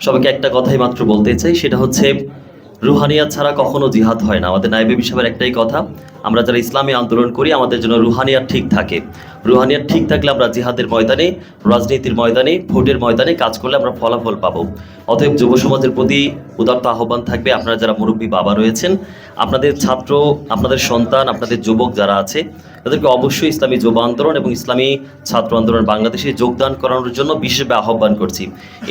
সবাইকে একটা কথাই মাত্র বলতে চাই, সেটা হচ্ছে, রুহানিয়া ছাড়া কখনো জিহাদ হয় না। আমাদের নাইবে সাহেবের একটাই কথা আমরা যারা ইসলামী আন্দোলন করি, আমাদের জন্য রুহানিয়াত ঠিক থাকে। রুহানিয়াত ঠিক থাকলে আমরা জিহাদের ময়দানে, রাজনীতির ময়দানে, ভোটের ময়দানে কাজ করলে আমরা ফলাফল পাব। অতএব যুব সমাজের প্রতি উদার্ত আহ্বান থাকবে, আপনারা যারা মুরব্বী বাবা রয়েছেন, আপনাদের ছাত্র, আপনাদের সন্তান, আপনাদের যুবক যারা আছে, তাদেরকে অবশ্যই ইসলামী যুব আন্দোলন এবং ইসলামী ছাত্র আন্দোলন বাংলাদেশে যোগদান করানোর জন্য বিশেষভাবে আহ্বান করছি।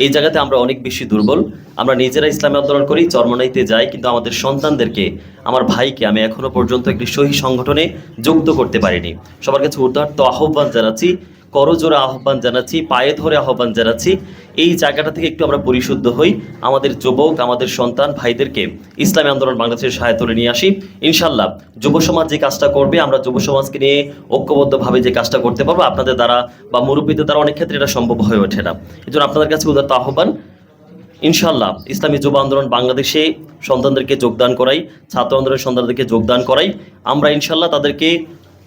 এই জায়গাতে আমরা অনেক বেশি দুর্বল। আমরা নিজেরা ইসলামী আন্দোলন করি, চরমনাইতে যাই, কিন্তু আমাদের সন্তানদেরকে আমার ভাইকে আমি এখনও পর্যন্ত একটি সহি সংগঠনে যুক্ত করতে পারিনি। সবার কাছে উদার্ত আহ্বান জানাচ্ছি, করজোড়া আহ্বান জানাচ্ছি, পায়ে ধরে আহ্বান জানাচ্ছি। এই জায়গাটা থেকে একটু আমরা পরিশুদ্ধ হই। আমাদের যুবক, আমাদের সন্তান ভাইদেরকে ইসলামী আন্দোলন বাংলাদেশের সহায়তা করে নিয়ে আসি। ইনশাল্লাহ যুব সমাজ যে কাজটা করবে, আমরা যুব সমাজকে নিয়ে ঐক্যবদ্ধভাবে যে কাজটা করতে পারব, আপনাদের দ্বারা বা মুরব্বীদের দ্বারা অনেক ক্ষেত্রে এটা সম্ভব হয়ে ওঠে না। এই আপনাদের কাছে উদারত আহ্বান ইনশাল্লাহ ইসলামী যুব আন্দোলন বাংলাদেশে সন্তানদেরকে যোগদান করাই, ছাত্র আন্দোলনের সন্তানদেরকে যোগদান করাই, আমরা ইনশাল্লাহ তাদেরকে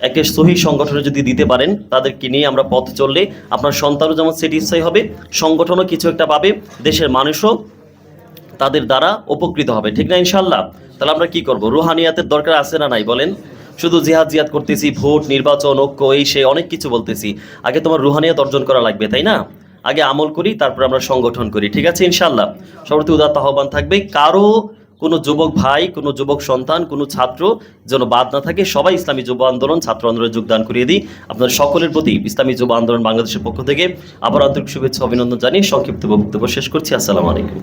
একে সহি সংগঠনে যদি দিতে পারেন, তাদেরকে নিয়ে আমরা পথ চললে আপনার সন্তানও যেমন স্যাটিসফাই হবে, সংগঠনও কিছু একটা পাবে, দেশের মানুষও তাদের দ্বারা উপকৃত হবে। ঠিক না ইনশাল্লাহ তাহলে আমরা কি করব? রুহানিয়াতের দরকার আছে না নাই বলেন? শুধু জিহাদ জিহাদ করতেছি, ভোট, নির্বাচন, ঐক্য, এই সে অনেক কিছু বলতেছি। আগে তোমার রুহানিয়াত অর্জন করা লাগবে, তাই না? আগে আমল করি, তারপর আমরা সংগঠন করি, ঠিক আছে ইনশাল্লাহ সর্বতি উদাত্ত আহ্বান থাকবে, কারও কোনো যুবক ভাই, কোনো যুবক সন্তান, কোনো ছাত্র যেন বাদ না থাকে, সবাই ইসলামী যুব আন্দোলন, ছাত্র আন্দোলনে যোগদান করিয়ে দিই। আপনার সকলের প্রতি ইসলামী যুব আন্দোলন বাংলাদেশের পক্ষ থেকে আবার আন্তরিক শুভেচ্ছা, অভিনন্দন জানিয়ে সংক্ষিপ্ত বক্তব্য শেষ করছি, আসসালামু আলাইকুম।